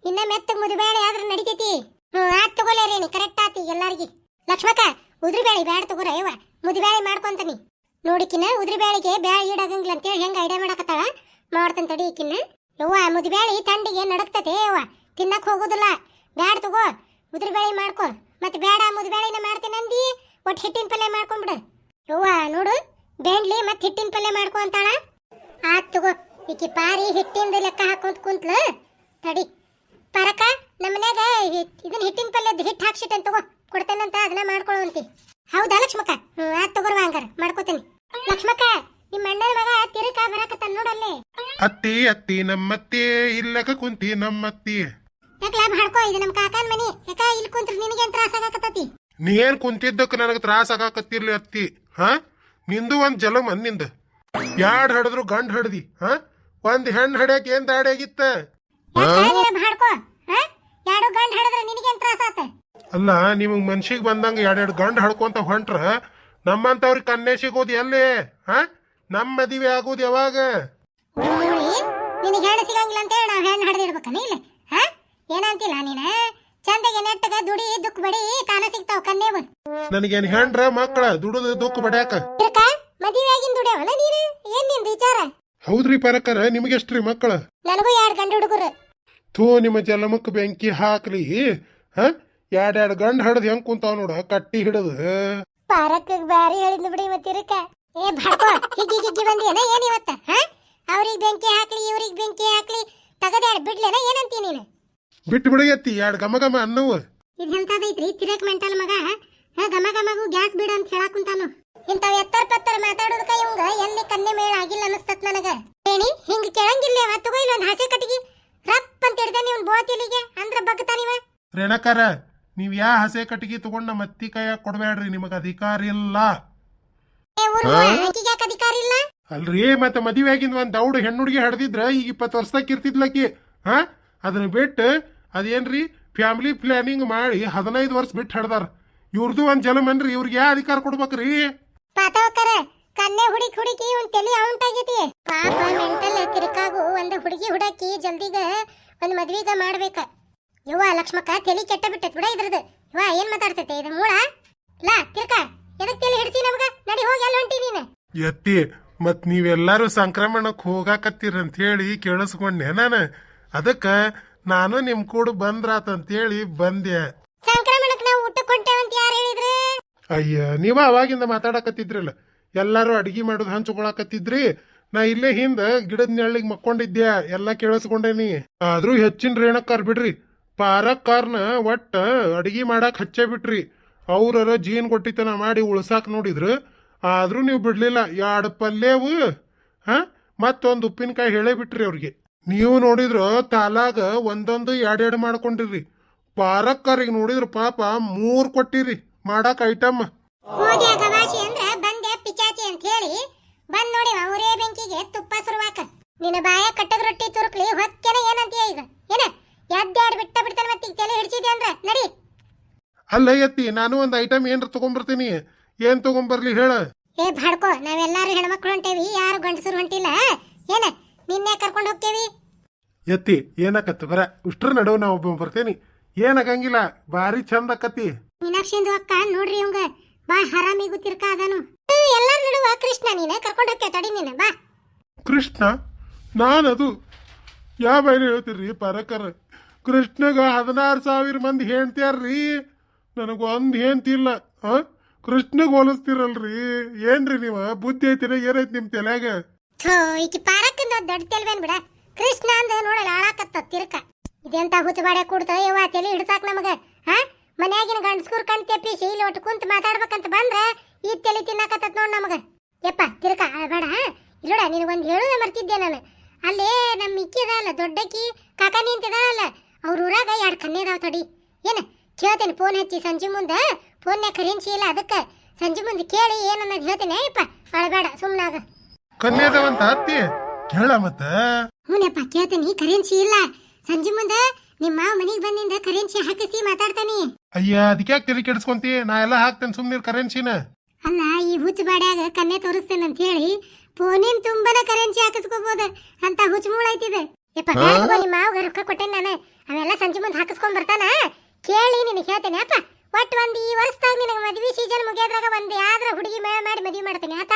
ಇನ್ನ ಮೆತ್ತಗ್ ಮುದಿ ಬ್ಯಾಳಿ ಆದ್ರೆ ನಡಿತೈತಿ ಹ್ಞೂ ಆತ್ ತಗೋಲೇ ರೇಣಿ ಕರೆಕ್ಟ್ ಆತಿ ಎಲ್ಲಾರ್ಗಿ ಲಕ್ಷ್ಮಕ್ಕ ಉದ್ರಿ ಬ್ಯಾಳಿ ಬ್ಯಾಡ ತಗೋರ ಯವ್ವ ಮುದಿ ಬ್ಯಾಳಿ ಮಾಡ್ಕೊಂತೀನಿ ನೋಡಿಕಿನ ಉದ್ರಿ ಬ್ಯಾಳಿಗೆ ಬ್ಯಾಳಿ ಇಡಾಗಂಗಿಲ್ಲ ಅಂತೇಳಿ ಹೆಂಗ ಐಡಿಯಾ ಮಾಡಕತ್ತಾಳ ಮಾಡ್ತಾನೆ ತಡಿ ಈಕಿನ್ನ ಯವ್ವ ಮುದಿ ಬ್ಯಾಳಿ ಥಂಡಿಗೆ ನಡಕ್ತತೆ ಯವ್ವ ತಿನ್ನಕ್ ಹೋಗುದಿಲ್ಲ ಬ್ಯಾಡ ತಗೋ ಉದ್ರಿ ಬ್ಯಾಳಿ ಮಾಡ್ಕೊ ಮತ್ತೆ ಬ್ಯಾಡ ಮುದಿ ಬ್ಯಾಳಿನ ಮಾಡ್ತೀನಿ ಅಂದಿ ಒಟ್ಟು ಹಿಟ್ಟಿನ ಪಲ್ಯ ಮಾಡ್ಕೊಂಡ್ಬಿಡು ಯವ್ವ ನೋಡು ಬೆಂಡ್ಲಿ ಮತ್ತೆ ಹಿಟ್ಟಿನ ಪಲ್ಯ ಮಾಡ್ಕೊ ಅಂತಾಳ? ಆತ್ ತಗೋ ಈಕಿ ಪಾರಿ ಹಿಟ್ಟಿಂದ ಲೆಕ್ಕ ಹಾಕೊಂತ ಕುಂತ್ಲ. ತಡಿ. ಪರಕ ನಮ್ಮ ಮನ್ಯಾಗ ಹಿಟ್- ಇದನ್ನ ಹಿಟ್ಟಿನ ಪಲ್ಯದ ಹಿಟ್ಟು ಹಾಕ್ಸಿಟ್ಟೇನ್ ತಗೋ ಕೊಡ್ತೇನಂತ ಅದನ್ನ ಮಾಡ್ಕೊಳ್ಳುವಂತಿ ಹೌದಾ ಲಕ್ಷ್ಮಕ್ಕ? ಹ್ಞೂ ಆತ್ ತಗೋರ್ವ ಹಂಗಾರ ಮಾಡ್ಕೋತೀನಿ. ಲಕ್ಷ್ಮಕ್ಕ ನಿಮ್ಮ ಅಣ್ಣನ ಮಗ ತಿರುಕ ಬರಾಕತ್ತಾನ ನೋಡಲ್ಲಿ ಅತ್ತಿ ಅತ್ತಿ ನಮ್ಮತ್ತಿ ಇಲ್ಲಕ ಕುಂತಿ ನಮ್ಮತ್ತಿ. ಯಾಕೆ ಲಾಭ ಹಾಡ್ಕೋ ಇದು ನಮ್ಮ ಕಾಕನ ಮನಿ. ಯಾಕ ಇಲ್ಲಿ ಕುಂತ್ರ ನಿನಗೇನ್ ತ್ರಾಸ ಆಗಕತ್ತತಿ ನೀ ಏನ್ ಕುಂತಿದ್ದಕ್ಕೆ ನನಗೆ ತ್ರಾಸ ಆಗಾಕತ್ತಿರ್ಲಿ ಅತ್ತಿ ಹಾ? ನಿಂದು ಒಂದು ಜಲಮ ನಿಂದ ಯಾಡ್ ಹಡದ್ರು ಗಂಡ್ ಹಡ್ದಿ ಹ? ಒಂದ್ ಹೆಣ್ಣು ಹಡ್ಯಾಕ ಏನ್ ದಾಡಿ ಆಗಿತ್ತ? ಯಾಕೆ ಹಾಡ್ಕೋ ಹಾ? ಯಾಡು ಗಂಡ್ ಹಿಡಿದ್ರೆ ನಿನಗೇನ್ ತ್ರಾಸ ಆತ? ಅಲ್ಲ ನಿಮಗ್ ಮನ್ಸಿಗೆ ಬಂದಂಗ ಎರಡೆರಡು ಗಂಡ್ ಹಡ್ಕೊಂತ ಹೊಂಟ್ರ ನಮ್ಮಂತವ್ರಿಗೆ ಕನ್ನೆ ಸಿಗೋದು ಎಲ್ಲಿ ಹ? ನಮ್ಮ ಮದುವೆ ಆಗೋದು ಯಾವಾಗ? ನಿನಗೆ ಹೆಣ್ಣು ಸಿಗಂಗಿಲ್ಲ ಅಂತ ಹೇಳಿ ನಾವು ಹೆಣ್ಣು ಹಡ್ದಿಡ್ಬೇಕನ ಇಲ್ಲ? ಏನಂತಿಲ್ಲ ನೀನ? ಚಂದಗೆ ನೆಟ್ಟಗ ದುಡಿ ದುಃಖ ಬಡಿ ತಾನ ಸಿಗ್ತಾವ ಕನ್ನೇವು ನನಗೇನ್ ಹೆಂಡ್ರ ಮಕ್ಕಳ ದುಡಿದು ದುಃಖ ಬಡ್ಯಾಕ ಇರ್ಕ ಮದುವೆ ಆಗಿನ ದುಡಿಯವನ ನೀನು? ಏನ್ ನಿಮ್ ವಿಚಾರ? ಹೌದ್ರಿ ಪರಕರ ನಿಮಗೆಷ್ಟ್ರಿ ಮಕ್ಕಳ? ನನಗೂ ಎರಡು ಗಂಡು ಹುಡುಗರು. ಥೂ ನಿಮ್ಮ ಜಲಮಕ್ ಬೆಂಕಿ ಹಾಕ್ಲಿ. ಹ? ಎರಡೆರಡು ಗಂಡ ಹಡ್ದು ಹೆಂಗ್ ಕುಂತಾವ್ ನೋಡ ಕಟ್ಟಿ ಹಿಡದು. ಪಾರಕ್ ಬ್ಯಾರಿ ಹೇಳಿದ್ ಬಿಡಿ ಮತ್ತಿರಕ ಏ ಬಡ್ಕೋ ಹಿಗ್ಗಿ ಹಿಗ್ಗಿ ಏನ್ ಇವತ್ತ? ಹಾ? ಅವ್ರಿಗೆ ಬೆಂಕಿ ಹಾಕ್ಲಿ ಇವ್ರಿಗೆ ಬೆಂಕಿ ಹಾಕ್ಲಿ ತಗದ್ಯಾಡ ಬಿಡ್ಲೇನ? ಏನಂತೀನಿ ನೀನು? ಬಿಟ್ಟು ಬಿಡಗತ್ತಿ ಎರಡು ಗಮ ಗಮ ಅನ್ನವು. ಇದು ಎಂತದೈತ್ರಿ ತಿರಕ್ ಮೆಂಟಲ್ ಮಗ ಹಾ, ಗಮ ಗಮಗು ಗ್ಯಾಸ್ ಬಿಡು ಅಂತ ಹೇಳಕ್ ಕುಂತಾನು ಇಂಥವ್ ಎತ್ತರ ಪತ್ತರ ಮಾತಾಡೋದಕ್ಕ ಇವಂಗ ಎಲ್ಲಿ ಕನ್ನೆ ಮೇಳ ಆಗಿಲ್ಲ ಅನಸ್ತತ್ ನನಗ. ಹೇಳಿ ಹಿಂಗ್ ಕೆಳಂಗಿಲ್ಲ ತಗೋ ಇಲ್ಲ ಒಂದ್ ಹಸೆ ಕಟ್ಟಿಗೆ. ರಪ್ ಅಂತ ಹಿಡ್ದೆ ನೀವ್ ಬೋತಿಲಿಗೆ ಅಂದ್ರ ಬಗ್ತಾನಿವ ರೇಣಕಾರ ನೀವು ಯಾ ಹಸೆ ಕಟ್ಟಿಗೆ ತಗೊಂಡ್ ಅತ್ತಿ ಕೈಯಾಗ ಕೊಡ್ಬೇಡ್ರಿ ನಿಮಗ ಅಧಿಕಾರ ಇಲ್ಲ. ಅಧಿಕಾರ ಇಲ್ಲ? ಅಲ್ರಿ ಮತ್ತೆ ಮದುವೆ ಆಗಿಂದ ಒಂದ್ ದೌಡ್ ಹೆಣ್ಣುಡ್ಗಿ ಹಡ್ದಿದ್ರ ಈಗ ಇಪ್ಪತ್ತು ವರ್ಷದಾಗ ಇರ್ತಿದ್ಲಕಿ ಹಾ? ಅದನ್ನ ಬಿಟ್ಟು ಅದೇನ್ರಿ ಫ್ಯಾಮಿಲಿ ಪ್ಲಾನಿಂಗ್ ಮಾಡಿ ಹದಿನೈದು ವರ್ಷ ಬಿಟ್ಟು ಹಡ್ದಾರ. ಇವ್ರದ್ದು ಒಂದ್ ಜಲಮನ್ರಿ ಇವ್ರಿಗೆ ಯಾ ಅಧಿಕಾರ ಕೊಡ್ಬೇಕ್ರಿ? ಪಾತವಕರ ಕನ್ನೆ ಹುಡುಕಿ ಹುಡುಕಿ ಒಂದ್ ತಲಿ ಔಂಟಾಗೈತಿ ಪಾಪ ಮೆಂಟಲ್ ತಿರುಕಾಗು ಒಂದು ಹುಡುಗಿ ಹುಡಕಿ ಜಲ್ದಿಗ ಒಂದ್ ಮದ್ವಿಗ ಮಾಡ್ಬೇಕ. ಯವ್ವ ಲಕ್ಷ್ಮಕ್ಕ ತಲೆ ಕೆಟ್ಟ ಬಿಟ್ಟೈತ್ ಬಿಡ ಇದ್ರದ್ದು. ಯವ್ವ ಏನ್ ಮಾತಾಡ್ತೈತೆ? ಇದು ಮೂಳ? ಲಾ ತಿರ್ಕ. ಎದಕ್ ತಲೆ ಹಿಡ್ತಿ ನಮ್ಗ? ನಡಿ ಹೋಗಿ ಎಲ್ಲ ಹೊಂಟಿ ನೀನು. ಎತ್ತಿ ಮತ್ ನೀವೆಲ್ಲರೂ ಸಂಕ್ರಮಣಕ್ಕೆ ಹೋಗಾಕತ್ತೀರ ಅಂತ ಹೇಳಿ ಕೇಳಿಸ್ಕೊಂಡೆ ನಾನು. ಅದಕ್ಕ ನಾನು ನಿಮ್ ಕೂಡ ಬಂದ್ರಾತಂತೇಳಿ ಬಂದೆ. ಸಂಕ್ರಮಣಕ್ಕೆ ನಾವು ಊಟ ಕೊಂಟೇವಂತ ಯಾರು ಹೇಳಿದ್ರು? ಅಯ್ಯ ನೀವ ಅವಾಗಿಂದ ಮಾತಾಡಕತ್ತಿದ್ರಲ್ಲ. ಎಲ್ಲಾರು ಅಡಿಗೆ ಮಾಡೋದು ಹಂಚ್ಕೊಳಕತ್ತಿದ್ರಿ. ನಾ ಇಲ್ಲೇ ಹಿಂದ ಗಿಡದ ನೆಳ್ಳಿಗೆ ಮಕ್ಕೊಂಡಿದ್ದೆ ಎಲ್ಲ ಕೇಳಿಸ್ಕೊಂಡೇನಿ ಆದ್ರೂ ಹೆಚ್ಚಿನ ರೇಣಕ್ಕಾರ್ ಬಿಡ್ರಿ. ಪಾರಕ್ಕಾರ್ನ ಒಟ್ಟ ಅಡಿಗೆ ಮಾಡಕ್ ಹಚ್ಚೇ ಬಿಟ್ರಿ. ಅವ್ರರ ಜೀನ್ ಕೊಟ್ಟಿತನ ಮಾಡಿ ಉಳ್ಸಾಕ್ ನೋಡಿದ್ರು. ಆದ್ರೂ ನೀವು ಬಿಡ್ಲಿಲ್ಲ ಎರಡು ಪಲ್ಯವು ಹ? ಮತ್ತೊಂದು ಉಪ್ಪಿನಕಾಯಿ ಹೇಳೇ ಬಿಟ್ರಿ ಅವ್ರಿಗೆ. ನೀವು ನೋಡಿದ್ರು ತಾಲಾಗ ಒಂದೊಂದು ಎರಡೆರಡು ಮಾಡ್ಕೊಂಡಿರಿ ಪಾರಕ್ಕರಿಗೆ ನೋಡಿದ್ರು ಪಾಪ ಮೂರ್ ಕೊಟ್ಟಿರಿ ಮಾಡಕ್ ಐಟಮ್. ಹೋಗ್ಯಾ ಗವಾಶಿ ಅಂದ್ರ ಬಂದೆ ಪಿಚಾಚಿ ಅಂತ ಹೇಳಿ ಬಂದ್ ನೋಡಿ ಅವರೇ ಬೆಂಕಿಗೆ ತುಪ್ಪ ಸುರುವಾಕ. ನಿನ್ನ ಬಾಯ ಕಟ್ಟದ ರೊಟ್ಟಿ ತುರುಕ್ಲಿ ಹೊಕ್ಕೇನ ಏನಂತೀಯ ಈಗ? ಏನ? ಎದ್ದಾಡ್ ಬಿಟ್ಟ ಬಿಡ್ತಾನೆ ಮತ್ತೆ ಈಗ ತಲೆ ಹಿಡ್ಸಿದೆ ಅಂದ್ರ? ನಡಿ. ಅಲ್ಲ ಎತ್ತಿ ನಾನು ಒಂದು ಐಟಮ್ ಏನ್ರ ತಗೊಂಡ್ಬರ್ತೀನಿ ಏನ್ ತಗೊಂಡ್ಬರ್ಲಿ ಹೇಳ. ಏ ಬಾಡ್ಕೋ ನಾವೆಲ್ಲಾರು ಹೆಣ್ಮಕ್ಳು ಹೊಂಟೇವಿ ಯಾರು ಗಂಡಸರು ಹೊಂಟಿಲ್ಲ ಏನ? ನಿನ್ನೆ ಕರ್ಕೊಂಡು ಹೋಗ್ತೇವಿ? ಎತ್ತಿ ಏನಕತ್ತು? ಬರ ಉಷ್ಟ್ರ ನಡುವ ನಾ ಒಬ್ಬ ಬರ್ತೇನಿ. ಏನಾಗಂಗಿಲ್ಲ ಭಾರಿ ಚಂದ ಕತ್ತಿ ಮೀನಾಕ್ಷಿಂದು ಅಕ್ಕ ನೋಡ್ರಿ ಇವಂಗ. ಬಾ ಹರಾಮಿಗೂ ತಿರ್ಕ ಅದನು. ಎಲ್ಲ ನಡುವ ಕೃಷ್ಣ ನೀನೆ ಕರ್ಕೊಂಡು ಹೋಗ್ತೇ ತಡಿ ನೀನು ಬಾ. ಕೃಷ್ಣ ನಾನದು ಯಾವ ಬೈಲಿ ಹೇಳ್ತೀರಿ? ಪರಕರ ಕೃಷ್ಣಗ ಹದಿನಾರು ಸಾವಿರ ಮಂದಿ ಹೇಳ್ತಾರ್ರಿ ನನಗೆ ಒಂದು ಹೆಂತಿಲ್ಲ ಆ? ಕೃಷ್ಣಗ್ ಹೋಲಿಸ್ತಿರಲ್ರಿ. ಏನ್ರಿ ನೀವ? ಬುದ್ಧಿ ಐತಿರ ಏನೈತಿ ನಿಮ್ ತಲೆಯಾಗ? ಥೋ ಈಕಿ ಪಾರಕ್ಕಿಂದ ದೊಡ್ಡ ತೆಲ್ವೇನ್ ಬಿಡ. ಕೃಷ್ಣ ಅಂದ ನೋಡಲ್ಲ ಹಾಳಾಕತ್ತ ತಿರ್ಕ. ಇದೆಂತ ಹುಚ್ಚಬಾಡೆ ಕೂಡ್ತ ಯವ್ವ ತಲೆ ಹಿಡ್ಸಾಕ್ ನಮಗ, ಹಾ? ಮನ್ಯಾಗಿನ ಗಂಡಸ್ಕೂರ್ ಕಣ್ ತೆಪ್ಪಿಸಿ ಇಲ್ಲಿ ಒಟ್ಟು ಕುಂತ ಮಾತಾಡ್ಬೇಕಂತ ಬಂದ್ರ ಈ ತಲೆ ತಿನ್ನಾಕತ್ತತ್ ನೋಡ್ ನಮಗ. ಯಪ್ಪ, ತಿರ್ಕ, ಬೇಡ ಇಲ್ಲೋಡ ನಿನಗೊಂದು ಹೇಳುದ ಮರ್ತಿದ್ದೆ ನಾನು. ಅಲ್ಲೇ ನಮ್ಮ ಇಕ್ಕಿದಲ್ಲ ದೊಡ್ಡಕ್ಕಿ, ಕಾಕ ನಿಂತಿದಾಳಲ್ಲ, ಅವ್ರ ಊರಾಗ ಎರಡು ಕನ್ನೆದಾವ ತಡಿ. ಏನ, ಕೇಳ್ತೇನೆ, ಫೋನ್ ಹಚ್ಚಿ ಸಂಜೆ ಮುಂದೆ ಫೋನ್ಯಾಗ ಕರೆನ್ಸಿ ಇಲ್ಲ ಅದಕ್ಕೆ. ಸಂಜೆ ಮುಂದೆ ಕೇಳಿ ಏನನ್ನೋದು ಹೇಳ್ತೇನೆ, ಯಪ್ಪ, ಅಳಬೇಡ ಸುಮ್ಮನಾಗ ಕನ್ನೇದವಂತ ಅತ್ತಿ ಕೇಳ ಮತ್ತೆ. ಹ್ಞೂನಪ್ಪ ಕೇಳ್ತೀನಿ ಕರೆನ್ಸಿ ಇಲ್ಲ. ಸಂಜೆ ಮುಂದೆ ನಿಮ್ಮ ಮಾವ ಮನೆಗೆ ಬಂದಿಂದ ಕರೆನ್ಸಿ ಹಾಕಿಸಿ ಮಾತಾಡ್ತಾನೆ. ಅಯ್ಯ ಅದಕ್ಕೆ ಯಾಕೆ ತಲೆ ಕೆಡಿಸ್ಕೊಂತಿ? ನಾ ಎಲ್ಲ ಹಾಕ್ತೇನೆ ಸುಮ್ಮನೆ ಕರೆನ್ಸಿನ. ಅಲ್ಲ ಈ ಹುಚ್ಚ ಬಾಡ್ಯಾಗ ಕನ್ನೆ ತೋರಿಸ್ತೇನೆ ಅಂತ ಹೇಳಿ ಫೋನಿನ ತುಂಬಾನ ಕರೆನ್ಸಿ ಹಾಕಿಸ್ಕೋಬಹುದು ಅಂತ ಹುಚ್ಚ ಮೂಳ ಐತಿದೆ ಯಪ್ಪ ಬ್ಯಾಡ ತಗೋ, ನಿಮ್ಮ ಮಾವಗ ರೊಕ್ಕ ಕೊಟ್ಟೇನೆ ನಾನು. ಅವೆಲ್ಲ ಸಂಜೆ ಮುಂದೆ ಹಾಕಿಸ್ಕೊಂಡ್ ಬರ್ತಾನ? ಕೇಳಿ ನಿನಗೆ ಹೇಳ್ತೇನೆ ಅಪ್ಪ ಒಟ್ಟು ಒಂದು ಈ ವರ್ಷದಾಗ ನಿನಗೆ ಮದುವೆ ಸೀಸನ್ ಮುಗಿಯೋದ್ರಾಗ ಒಂದ್ ಯಾವ್ದ್ರ ಹುಡುಗಿ ಮೇಳ ಮಾಡಿ ಮದುವೆ ಮಾಡ್ತೇನೆ ಆತ?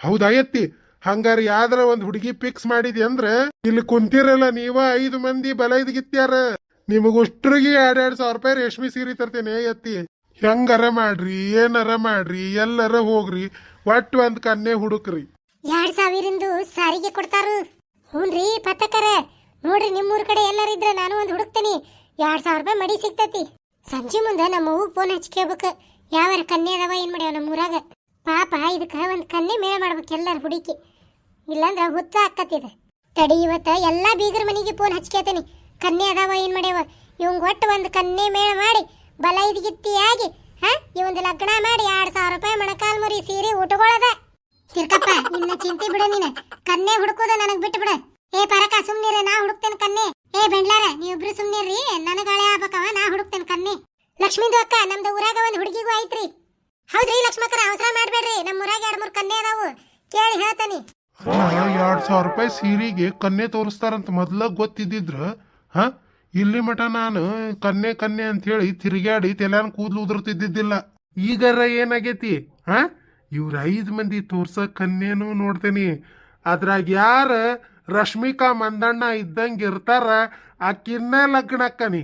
ಹೌದಾ ಎತ್ತಿ ಹಂಗಾರ ಯಾವ್ದಾರ ಒಂದ್ ಹುಡುಗಿ ಫಿಕ್ಸ್ ಮಾಡಿದಿ ಅಂದ್ರೆ, ಇಲ್ಲಿ ಕುಂತಿರಲ್ಲ, ನೀವ ಐದು ಮಂದಿ ಬಲ ಗಿತ್ತ್ಯಾರ ನಿಮಗುಷ್ಟ್ರಿಗೆ ಎರಡ್ ಎರಡ್ ಸಾವಿರ ರೂಪಾಯಿ ರೇಷ್ಮೆ ಸೀರೆ ತರ್ತೇನೆ ಎತ್ತಿ ಹೆಂಗಾರ ಮಾಡ್ರಿ, ಏನಾರ ಮಾಡ್ರಿ, ಎಲ್ಲರ ಹೋಗ್ರಿ, ಒಟ್ಟು ಒಂದ್ ಕನ್ನೆ ಹುಡುಕ್ರಿ. ಎರಡ್ ಸಾವಿರಿಂದು ಸಾರಿಗೆ ಕೊಡ್ತಾರು. ಹ್ಞೂನ್ರಿ ಪತ್ತಕರ ನೋಡ್ರಿ, ನಿಮ್ಮೂರ್ ಕಡೆ ಎಲ್ಲಾರ ಇದ್ರೆ ನಾನು ಒಂದ್ ಹುಡುಕ್ತೇನಿ. ಎರಡ್ ಸಾವಿರ ರೂಪಾಯಿ ಮಡಿ ಸಿಗ್ತೈತಿ. ಸಂಜೆ ಮುಂದೆ ನಮ್ಮ ಅವ್ವಗ್ ಫೋನ್ ಕೇಳ್ಬೇಕು. ಯಾವ್ಯಾರ ಕನ್ಯಾಗ ಅದಾವ, ಏನ್ ಮಾಡ್ಯಾವ ನಮ್ಮ ಊರಾಗ ಪಾಪ, ಇದಕ್ಕ ಒಂದ್ ಕನ್ನೆ ಮೇಳ ಮಾಡ್ಬೇಕು ಎಲ್ಲರ ಹುಡುಕಿ. ಇಲ್ಲಾಂದ್ರ ಹುಚ್ಚ ಆಕ್ಕತ್ತಿದೆ ತಡಿ ಇವತ್ತ ಎಲ್ಲಾ ಬೀಗರ ಮನೆಗೆ ಫೋನ್ ಹಚ್ಕೇತೇನಿ ಕನ್ಯೆ ಅದಾವ, ಏನ್ ಮಾಡ್ಯಾವ? ಇವಂಗ್ ಒಟ್ಟು ಒಂದು ಕನ್ಯೆ ಮೇಳ ಮಾಡಿ, ಬಲ ಇದ್ಗಿತ್ತಿ ಆಗಿ, ಹಾ? ಇವಂದು ಲಗ್ನ ಮಾಡಿ ಎರಡ್ ಸಾವಿರ ರೂಪಾಯಿ ಮೊಣಕಾಲ್ ಮುರಿ ಸೀರೆ ಉಟ್ಕೊಳ್ಳೋದ ತಿರ್ಕಪ್ಪ, ನಿನ್ನ ಚಿಂತೆ ಬಿಡು ನೀನ. ಕನ್ನೆ ಹುಡುಕೋದ ನನಗ್ ಬಿಟ್ಟು ಬಿಡು. ಏ ಪರಕ, ಸುಮ್ನಿರ, ನಾ ಹುಡುಕ್ತೇನೆ ಕನ್ನೆ ಏ ಬೆಂಡ್ಲಾರ, ನೀವಿಬ್ರು ಸುಮ್ನಿರ್ರಿ. ನನಗ ಹಳೆ ಆಗ್ಬೇಕವ, ನಾ ಹುಡುಕ್ತೇನೆ ಕನ್ನೆ ಲಕ್ಷ್ಮೀದು ಅಕ್ಕ, ನಮ್ದು ಊರಾಗ ಒಂದು ಹುಡುಗಿಗೂ ಐತ್ರಿ. ಹೌದ್ರಿ ಲಕ್ಷ್ಮಕ್ಕರ ಅವಸರ ಮಾಡ್ಬೇಡ್ರಿ. ನಮ್ಮ ಊರಾಗ ಎರಡ್ ಮೂರು ಕನ್ನೆ ಅದಾವು. ಕೇಳಿ ಹೇಳ್ತಾನಿ. ಎರಡ್ ಸಾವಿರ ರೂಪಾಯಿ ಸೀರೆಗೆ ಕನ್ನೆ ತೋರಿಸ್ತಾರಂತ ಮೊದ್ಲ ಗೊತ್ತಿದ್ದಿದ್ರ ಹ? ಇಲ್ಲಿ ಮಠ ನಾನು ಕನ್ನೆ ಕನ್ನೆ ಅಂತ ಹೇಳಿ ತಿರುಗಾಡಿ ತೆಲಾನ್ ಕೂದ್ಲು ಉದುರ್ತಿದ್ದಿದ್ದಿಲ್ಲ. ಈಗರ ಏನಾಗೈತಿ ಹ? ಇವ್ರ ಐದು ಮಂದಿ ತೋರ್ಸ ಕನ್ಯೆನೂ ನೋಡ್ತೇನಿ. ಅದ್ರಾಗ ಯಾರ? ರಶ್ಮಿಕಾ ಮಂದಣ್ಣ ಇದ್ದಂಗ ಇರ್ತಾರ ಆಕಿನ್ನ ಲಗ್ನಕ್ಕನಿ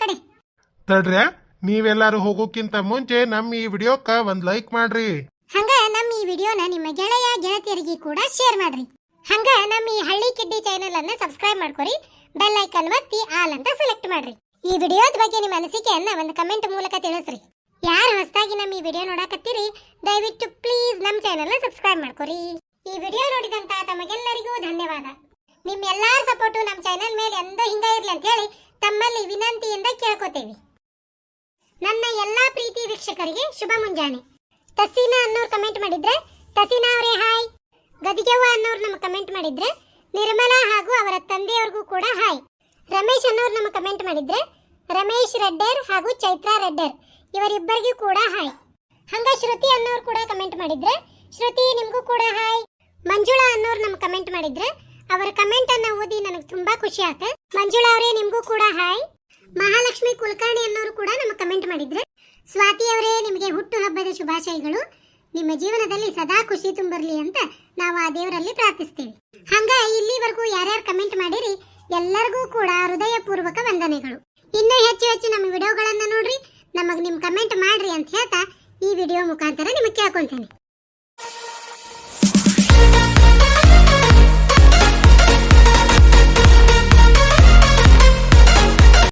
ಕಡೆ. ತಡ್ರ್ಯ? ನೀವೆಲ್ಲಾರು ಹೋಗೋಕ್ಕಿಂತ ಮುಂಚೆ ನಮ್ಮ ಈ ವಿಡಿಯೋಕ್ಕ ಒಂದ್ ಲೈಕ್ ಮಾಡ್ರಿ. ಹಂಗ ನಮ್ಮ ಈ ವಿಡಿಯೋನ ನಿಮ್ಮ ಗೆಳೆಯ, ಗೆಳತಿಯರಿಗೆ ಕೂಡ ಶೇರ್ ಮಾಡ್ರಿ. ಹಂಗ ನಮ್ಮ ಈ ಹಳ್ಳಿ ಕಿಡ್ಡಿ ಚಾನೆಲ್ ಅನ್ನ ಸಬ್ಸ್ಕ್ರೈಬ್ ಮಾಡ್ಕೊರಿ ಬೆಲ್ ಐಕನ್ ಒತ್ತಿ ಆಲ್ ಅಂತ ಸೆಲೆಕ್ಟ್ ಮಾಡ್ರಿ. ಈ ವಿಡಿಯೋದ ಬಗ್ಗೆ ನಿಮ್ಮ ಅನಿಸಿಕೆಯನ್ನ ಒಂದು ಕಮೆಂಟ್ ಮೂಲಕ ತಿಳಿಸ್ರಿ. ಯಾರು ಹೊಸದಾಗಿ ನಮ್ಮ ಈ ವಿಡಿಯೋ ನೋಡಕತ್ತೀರಿ, ದಯವಿಟ್ಟು ಪ್ಲೀಸ್ ನಮ್ಮ ಚಾನೆಲ್ ಸಬ್ಸ್ಕ್ರೈಬ್ ಮಾಡ್ಕೊರಿ. ಈ ವಿಡಿಯೋ ನೋಡಿದಂತ ತಮಗೆಲ್ಲರಿಗೂ ಧನ್ಯವಾದ. ನಿಮ್ಮೆಲ್ಲಾರ ಸಪೋರ್ಟು ನಮ್ಮ ಚಾನೆಲ್ ಮೇಲೆ ಎಂದೂ ಹಿಂಗ ಇರ್ಲಿ ಅಂತ ಹೇಳಿ ತಮ್ಮಲ್ಲಿ ವಿನಂತಿಯಿಂದ ಕೇಳ್ಕೊತೇವಿ. ನನ್ನ ಎಲ್ಲಾ ಪ್ರೀತಿ ವೀಕ್ಷಕರಿಗೆ ಶುಭ ಮುಂಜಾನೆ. ತಸೀನಾ ಅನ್ನೋರು ಕಮೆಂಟ್ ಮಾಡಿದ್ರೆ, ತಸೀನಾ ಅವರೇ ಹಾಯ್ ಗದಿಗೆವ್ವ ಅನ್ನೋರು ನಮ್ಮ ಕಮೆಂಟ್ ಮಾಡಿದ್ರೆ, ನಿರ್ಮಲಾ ಹಾಗೂ ಅವರ ತಂದೆಯವರಿಗೂ ಕೂಡ ಹಾಯ್ ರಮೇಶ್ ಅನ್ನೋರು ನಮ್ಮ ಕಮೆಂಟ್ ಮಾಡಿದ್ರೆ, ರಮೇಶ್ ರೆಡ್ಡರ್ ಹಾಗೂ ಚೈತ್ರಾ ರೆಡ್ಡರ್, ಇವರಿಬ್ಬರಿಗೂ ಕೂಡ ಹಾಯ್ ಹಂಗ ಶ್ರುತಿ ಅನ್ನೋರು ಕೂಡ ಕಮೆಂಟ್ ಮಾಡಿದ್ರೆ, ಶ್ರುತಿ, ನಿಮಗೂ ಕೂಡ ಹಾಯ್ ಮಂಜುಳಾ ಅನ್ನೋರು ನಮ್ಮ ಕಮೆಂಟ್ ಮಾಡಿದ್ರೆ, ಅವರ ಕಮೆಂಟ್ ಅನ್ನ ಓದಿ ನನಗೆ ತುಂಬಾ ಖುಷಿ ಆಯ್ತು ಮಂಜುಳಾ ಅವರೇ, ನಿಮಗೂ ಕೂಡ ಹಾಯ್ ಮಹಾಲಕ್ಷ್ಮಿ ಕುಲಕರ್ಣಿ ಅನ್ನೋರು ಕೂಡ ನಮ್ಮ ಕಮೆಂಟ್ ಮಾಡಿದ್ರೆ, ಸ್ವಾತಿ ಅವರೇ ನಿಮಗೆ ಹುಟ್ಟು ಹಬ್ಬದ ಶುಭಾಶಯಗಳು. ನಿಮ್ಮ ಜೀವನದಲ್ಲಿ ಸದಾ ಖುಷಿ ತುಂಬರ್ಲಿ ಅಂತ ನಾವು ಆ ದೇವರಲ್ಲಿ ಪ್ರಾರ್ಥಿಸ್ತೇವೆ. ಹಂಗ ಇಲ್ಲಿವರೆಗೂ ಯಾರ್ಯಾರು ಕಮೆಂಟ್ ಮಾಡಿರಿ, ಎಲ್ಲರಿಗೂ ಕೂಡ ಹೃದಯಪೂರ್ವಕ ವಂದನೆಗಳು. ಇನ್ನೂ ಹೆಚ್ಚು ಹೆಚ್ಚು ನಮ್ಮ ವಿಡಿಯೋಗಳನ್ನು ನೋಡ್ರಿ, ನಮಗೆ ನಿಮ್ಮ ಕಮೆಂಟ್ ಮಾಡ್ರಿ ಅಂತ ಹೇಳ್ತಾ ಈ ವಿಡಿಯೋ ಮುಖಾಂತರ ನಿಮಗೆ ಕೇಳ್ಕೊಂತೇನೆ.